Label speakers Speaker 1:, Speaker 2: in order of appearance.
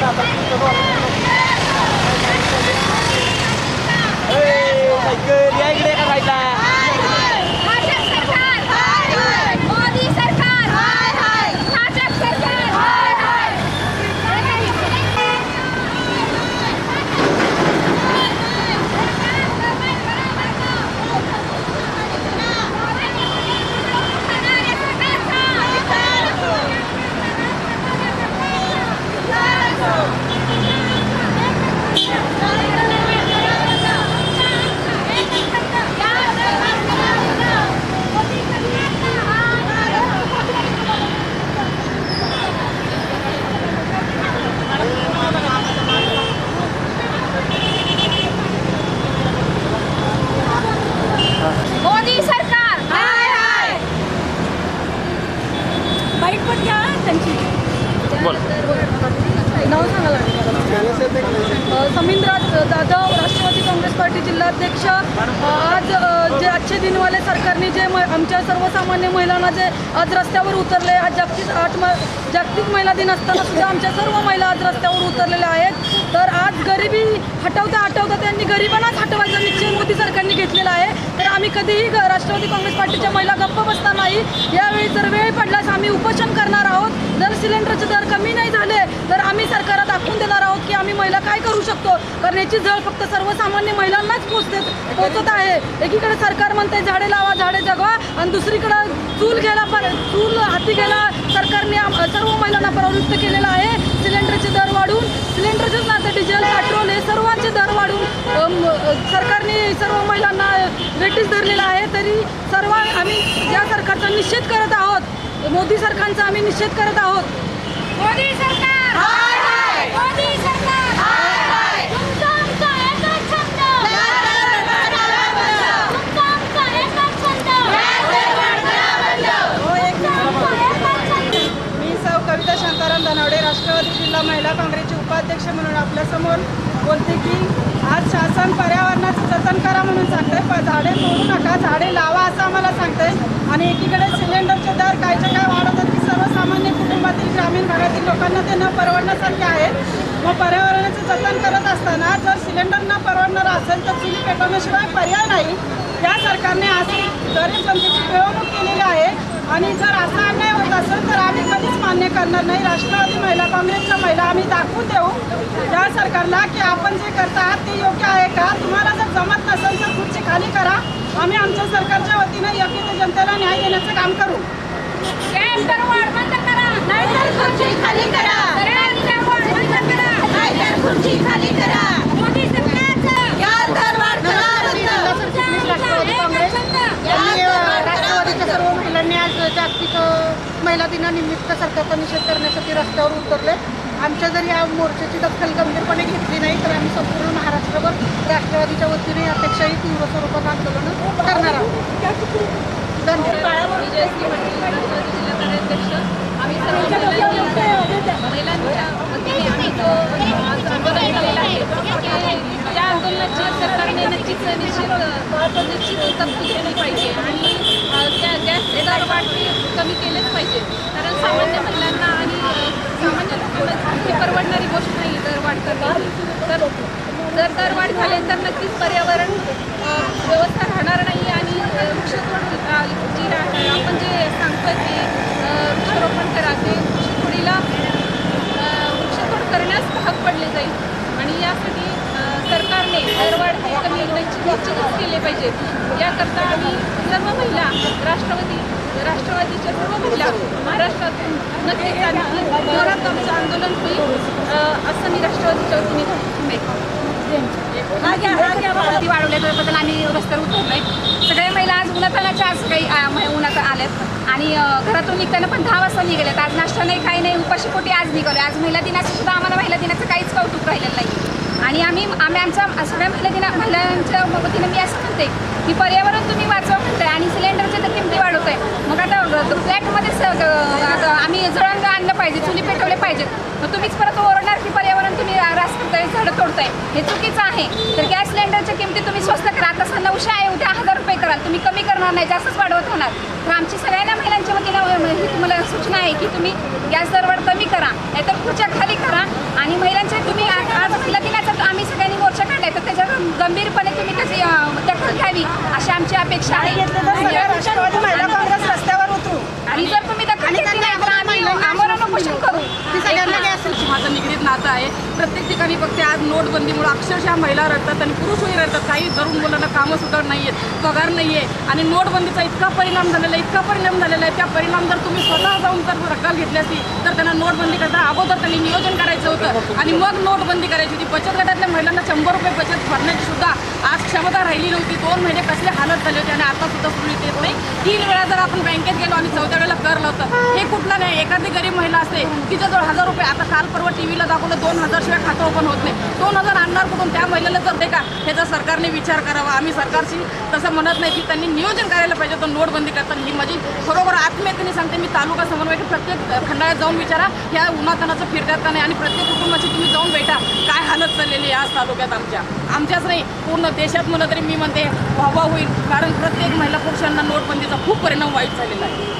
Speaker 1: 爸爸。समिंद्रा Jadhav Rashtrawadi Congress party जिल्हाध्यक्ष. आज जे आजचे दिनवाले सरकारने जे म आमच्या सर्वसामान्य महिलांना जे आज रस्त्यावर उतरले आज जागतिक आठ जागतिक महिला दिन असताना सुद्धा आमच्या सर्व महिला आज रस्त्यावर उतरलेल्या आहेत. गरिबी हटवता हटवता त्यांनी गरिबांनाच हटवायचा निश्चय मोदी सरकारने घेतलेला आहे. तर आम्ही कधीही राष्ट्रवादी काँग्रेस पार्टीच्या महिला गप्प बसणार नाही. यावेळी जर वेळ पडल्यास आम्ही उपोषण करणार आहोत. जर सिलेंडरचे दर कमी नाही झाले तर आम्ही सरकारला दाखवून देणार आहोत की आम्ही महिला काय करू शकतो? कारण याची झळ फक्त सर्वसामान्य महिलांनाच पोचते पोचत आहे. एकीकडे सरकार म्हणते झाडे लावा झाडे जगवा आणि दुसरीकडे चूल घ्यायला पर चूल हाती घ्यायला सरकारने सर्व महिलांना प्रवृत्त केलेलं आहे. सिलेंडरचे दर वाढून सिलेंडरचेच ना डिझेल सरकारने सर्व महिलांना वेटीस धरलेला आहे तरी सर्व आम्ही या सरकारचा निषेध करत आहोत मोदी सरकारचा आम्ही निषेध करत आहोत.
Speaker 2: मोदी सरकार मोदी सरकार तुमचा आमचा एकच छंद तुमचा आमचा एकच छंद तुमचा आमचा एकच छंद
Speaker 3: मी सौ कविता शांताराम धनावडे राष्ट्रवादी जिल्हा महिला काँग्रेसचे उपाध्यक्ष म्हणून आपल्यासमोर बोलते की आज शासन पर्यावरणाचं जतन करा म्हणून सांगते झाडे तोडू नका झाडे लावा असं आम्हाला सांगते आणि एकीकडे सिलेंडरचे दर कायचे काय वाढवतात की सर्वसामान्य कुटुंबातील ग्रामीण भागातील लोकांना ते न परवडण्यासारखे आहेत. मग पर्यावरणाचं जतन करत असताना जर सिलेंडर न परवडणार असेल तर चुली पेटवण्याशिवाय पर्याय नाही. या सरकारने अशी गरीब जनतेची पिळवणूक केलेली आहे. आणि जर असा अन्याय होत असेल तर आम्ही कधीच मान्य करणार नाही. राष्ट्रवादी महिला काँग्रेसच्या महिला आम्ही दाखवून देऊ. या सरकारला की आपण जे करता आहात ते योग्य आहे का? तुम्हाला जर जमत नसेल तर खाली करा. आम्ही आमच्या सरकारच्या वतीनं योग्य जनतेला न्याय देण्याचं काम करू.
Speaker 2: खाली करा. खुर्ची खाली
Speaker 3: सर्व महिलांनी आज जागतिक महिला दिनानिमित्त सरकारचा निषेध करण्यासाठी रस्त्यावर उतरले. आमच्या जर या मोर्चाची दखल गंभीरपणे घेतली नाही तर आम्ही संपूर्ण महाराष्ट्रभर राष्ट्रवादीच्या वतीने यापेक्षाही तीव्र स्वरूपात आंदोलन करणार आहोत. धन्यवाद.
Speaker 4: आम्ही सर्व महिलांच्या या आंदोलनाची सरकारने नक्कीच निश्चित निश्चित तरतूद केली पाहिजे आणि त्या गॅस दर वाढ कमी केलेच पाहिजे. कारण सामान्य महिलांना आणि अ, सामान्य लोकांना हे परवडणारी गोष्ट नाही दर वाढ करणे तर जर दरवाढ झाले तर नक्कीच पर्यावरण व्यवस्था राहणार नाही आणि वृक्षतोड जी राहणार आपण जे सांगतो की वृक्षारोपण करा ते वृक्षतोडीला वृक्षतोड करण्यास भाग पडले जाईल. आणि यासाठी सरकारने दरवाढ हे कमी निश्चितच केले पाहिजे. याकरता आम्ही सर्व महिला राष्ट्रवादी राष्ट्रवादीच्या सर्व महिला महाराष्ट्रातून नक्कीच जोरात आमचं आंदोलन होईल असं मी राष्ट्रवादीच्या वतीने सांगते
Speaker 5: वाढवल्याबद्दल आम्ही रस्त्यावर उतरलोय सगळ्या महिला आज उन्हातानाच्या आज काही उन्हात आल्यात आणि घरातून निघताना पण दहा वाजता निघाल्यात आज नाश्ता नाही काही नाही उपाशी पोटी आज निघालो आज महिला दिनाचं सुद्धा आम्हाला महिला दिनाचं काहीच कौतुक राहिलेलं नाही आणि आम्ही आम्ही आमच्या सगळ्या महिला दिना महिलांच्या वतीनं मी असं म्हणते की पर्यावरण तुम्ही वाचवा म्हणताय आणि सिलेंडरच्या तर किमती वाढवताय मग आता फ्लॅटमध्ये स ग- आता आम्ही जळंग आणलं पाहिजे चुली पेटवले पाहिजेत मग तुम्हीच परत ओरडणार की पर्यावरण तुम्ही रास करताय झाडं तोडताय हे चुकीचं आहे. तर गॅस सिलेंडरच्या किमती तुम्ही स्वस्त करा. आता स- नऊशे आहे उद्या हजार रुपये कराल. तुम्ही कमी करणार नाही जास्तच वाढवत होणार. तर आमची सगळ्यांना महिलांच्या वतीनं अ, ही तुम्हाला सूचना आहे की तुम्ही गॅस दरवाढ कमी करा. नाहीतर खुर्च्या खाली करा. आणि महिलांचे तुम्ही आज महिला दिनाचा आम्ही सगळ्यांनी मोर्चा काढलाय. तर त्याच्यावर गंभीरपणे तुम्ही त्याची दखल घ्यावी अशी आमची अपेक्षा आहे
Speaker 3: घेतले तर सगळ्या राष्ट्रवादी महिला काँग्रेस रस्त्यावर उतरू
Speaker 5: आणि जर तुम्ही दखल घेतली नाही तर आम्ही आमरण उपोषण करू
Speaker 3: की सगळ्यांना गॅस
Speaker 4: त्याच्याशी माझं निगडीत नातं आहे प्रत्येक ठिकाणी बघते आज नोटबंदीमुळे अक्षरशः महिला रडतात आणि पुरुषही रडतात. काही तरुण मुलांना कामं सुद्धा नाही आहेत पगार नाही आहे आणि नोटबंदीचा इतका परिणाम झालेला आहे इतका परिणाम झालेला आहे. त्या परिणाम जर तुम्ही स्वतः जाऊन जर रक्कम घेतली असती तर त्यांना नोटबंदी करता अगोदर त्यांनी नियोजन करायचं होतं. आणि मग नोटबंदी करायची होती. बचत गटातल्या महिलांना शंभर रुपये बचत भरण्याची सुद्धा आज क्षमता राहिली नव्हती. दोन महिने कसले हालत झाले होते आणि आता सुद्धा सुरू येत नाही. तीन वेळा जर आपण बँकेत गेलो आणि चौथ्या वेळेला कर लावतं हे कुठला नाही. एखादी गरीब महिला असते तिच्याजवळ हजार रुपये. आता काल परवा टी व्हीला दाखवलं दोन हजारशिवाय खातं ओपन होत नाही. दोन हजार आणणार कुठून? त्या महिलेला जर देखा का ह्याचा सरकारने विचार करावा. आम्ही सरकारशी तसं म्हणत नाही की त्यांनी नियोजन करायला पाहिजे तर नोटबंदी करताना ही माझी खरोखर आत्मीयतेने सांगते मी तालुका समन्वय प्रत्येक खंडाळ्यात जाऊन विचारा. ह्या उन्हातानाचं फिरतात का नाही? आणि प्रत्येक कुटुंबाची तुम्ही जाऊन भेटा. काय हालत चाललेली आहे आज तालुक्यात आमच्या? आमच्याच नाही पूर्ण देशात म्हणलं तरी मी म्हणते व्हावा होईल. कारण प्रत्येक महिला पुरुषांना नोटबंदीचा खूप परिणाम वाईट झालेला आहे.